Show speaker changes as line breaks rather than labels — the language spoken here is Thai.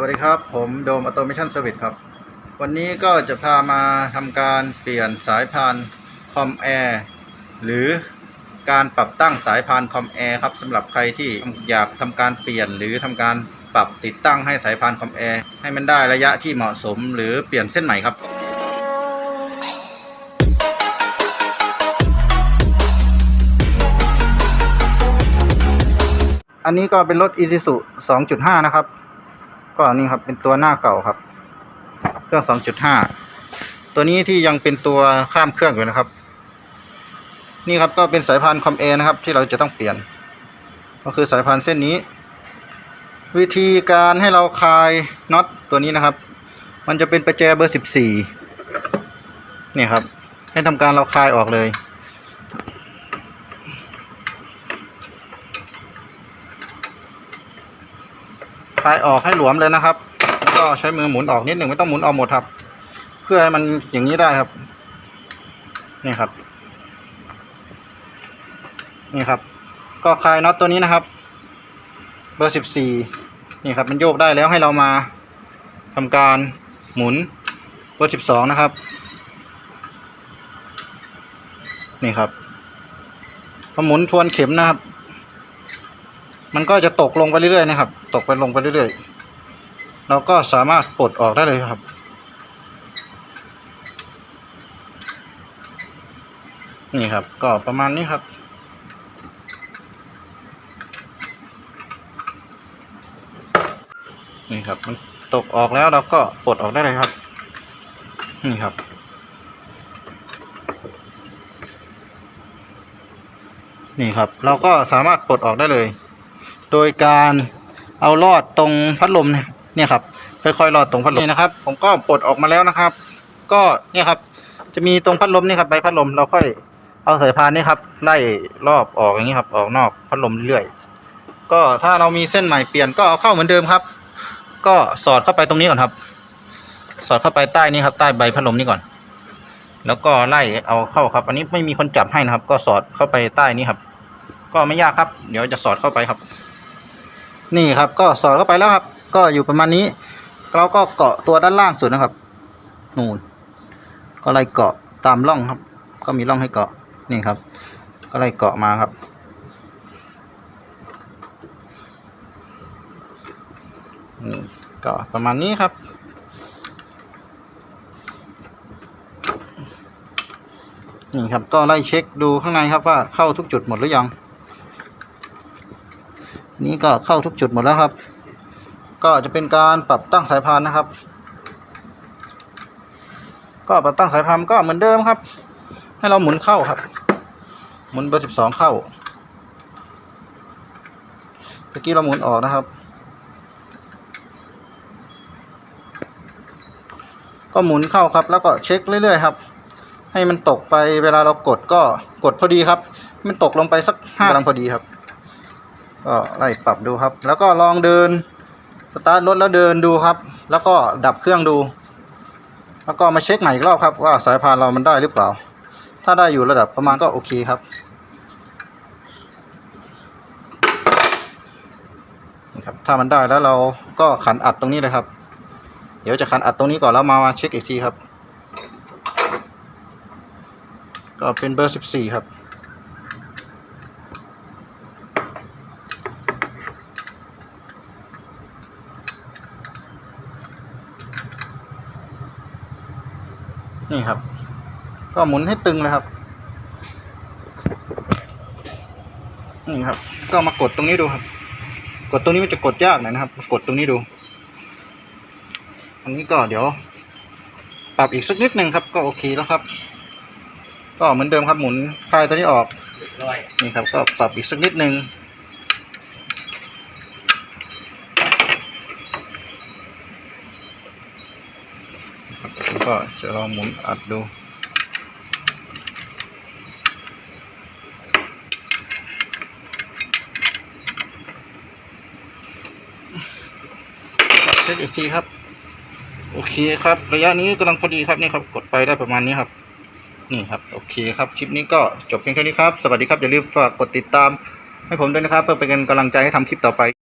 วัสดีครับ ผมโดมอ u โตเมชันเซอร์วิสครับ วันนี้ก็จะพามาทำการเปลี่ยนสายพานคอมแอร์หรือการปรับตั้งสายพานคอมแอร์ครับสำหรับใครที่อยากทำการเปลี่ยนหรือทำการปรับติดตั้งให้สายพานคอมแอร์ให้มันได้ระยะที่เหมาะสมหรือเปลี่ยนเส้นใหม่ครับอันนี้ก็เป็นรถ Isuzu 2.5 นะครับ ก็นี่ครับเป็นตัวหน้าเก่าครับ เครื่อง 2.5 ตัวนี้ที่ยังเป็นตัวข้ามเครื่องอยู่นะครับ นี่ครับก็เป็นสายพานคอมเอนะครับที่เราจะต้องเปลี่ยน ก็คือสายพานเส้นนี้ วิธีการให้เราคลายน็อตตัวนี้นะครับ มันจะเป็นประแจเบอร์ 14เนี่ยครับ ให้ทำการเราคลายออกเลย ลายออกให้หลวมเลยนะครับ แล้วก็ใช้มือหมุนออกนิดหนึ่งไม่ต้องหมุนออกหมดครับ เพื่อให้มันอย่างนี้ได้ครับ นี่ครับ นี่ครับ ก็คลายน็อตตัวนี้นะครับ เบอร์สิบสี่นี่ครับ มันโยกได้แล้วให้เรามาทำการหมุนเบอร์สิบสองนะครับ นี่ครับพอหมุนทวนเข็มนะครับ มันก็จะตกลงไปเรื่อยๆนะครับ ตกไปลงไปเรื่อยๆเราก็สามารถปลดออกได้เลยครับ นี่ครับ ก็ประมาณนี้ครับ นี่ครับมันตกออกแล้วเราก็ปลดออกได้เลยครับ นี่ครับนี่ครับ เราก็สามารถปลดออกได้เลย โดยการเอาลอดตรงพัดลมเนี่ยเนี่ยครับค่อยๆลอดตรงพัดลมนี่นะครับ ผมก็ปลดออกมาแล้วนะครับ ก็เนี่ยครับ จะมีตรงพัดลมนี่ครับใบพัดลมเราค่อยเอาสายพานนี่ครับ ไล่รอบออกอย่างนี้ครับ ออกนอกพัดลมเรื่อยๆก็ถ้าเรามีเส้นใหม่เปลี่ยนก็เอาเข้าเหมือนเดิมครับ ก็สอดเข้าไปตรงนี้ก่อนครับ สอดเข้าไปใต้นี้ครับ ใต้ใบพัดลมนี่ก่อน แล้วก็ไล่เอาเข้าครับ อันนี้ไม่มีคนจับให้นะครับ ก็สอดเข้าไปใต้นี้ครับ ก็ไม่ยากครับ เดี๋ยวจะสอดเข้าไปครับ นี่ครับ ก็สอดเข้าไปแล้วครับ ก็อยู่ประมาณนี้ เราก็เกาะตัวด้านล่างสุดนะครับนู่นก็ไล่เกาะตามร่องครับ ก็มีร่องให้เกาะนี่ครับ ก็ไล่เกาะมาครับ นี่ก็ประมาณนี้ครับ นี่ครับก็ไล่เช็คดูข้างในครับว่าเข้าทุกจุดหมดหรือยัง นี่ก็เข้าทุกจุดหมดแล้วครับ ก็จะเป็นการปรับตั้งสายพานนะครับ ก็ปรับตั้งสายพานก็เหมือนเดิมครับ ให้เราหมุนเข้าครับ หมุนเบอร์สิบสองเข้าเมื่อกี้เราหมุนออกนะครับ ก็หมุนเข้าครับ แล้วก็เช็คเรื่อยๆครับ ให้มันตกไปเวลาเรากดก็กดพอดีครับ มันตกลงไปสักห้าลังพอดีครับ ก็ไล่ปรับดูครับ แล้วก็ลองเดินสตาร์ทรถแล้วเดินดูครับ แล้วก็ดับเครื่องดู แล้วก็มาเช็คใหม่อีกรอบครับ ว่าสายพานเรามันได้หรือเปล่า ถ้าได้อยู่ระดับประมาณก็โอเคครับนะครับถ้ามันได้แล้วเราก็ขันอัดตรงนี้เลยครับ เดี๋ยวจะขันอัดตรงนี้ก่อนแล้วมาเช็คอีกทีครับ ก็เป็นเบอร์สิบสี่ครับ นี่ครับ ก็หมุนให้ตึงเลยครับ นี่ครับ ก็มากดตรงนี้ดูครับ กดตรงนี้มันจะกดยากหน่อยนะครับ กดตรงนี้ดู อันนี้ก็เดี๋ยว ปรับอีกสักนิดหนึ่งครับ ก็โอเคแล้วครับ ก็เหมือนเดิมครับหมุนคลายตัวนี้ออกนี่ครับ ก็ปรับอีกสักนิดหนึ่งครับแล้วก็ จะลองหมุนอัดดูเช็อีกทีครับ โอเคครับ ระยะนี้กำลังพอดีครับนี่ครับ กดไปได้ประมาณนี้ครับ นี่ครับ โอเคครับ คลิปนี้ก็จบเพียงเท่านี้ครับ สวัสดีครับ อย่าลืมฝากกดติดตามให้ผมด้วยนะครับ เพื่อเป็นกำลังใจให้ทำคลิปต่อไป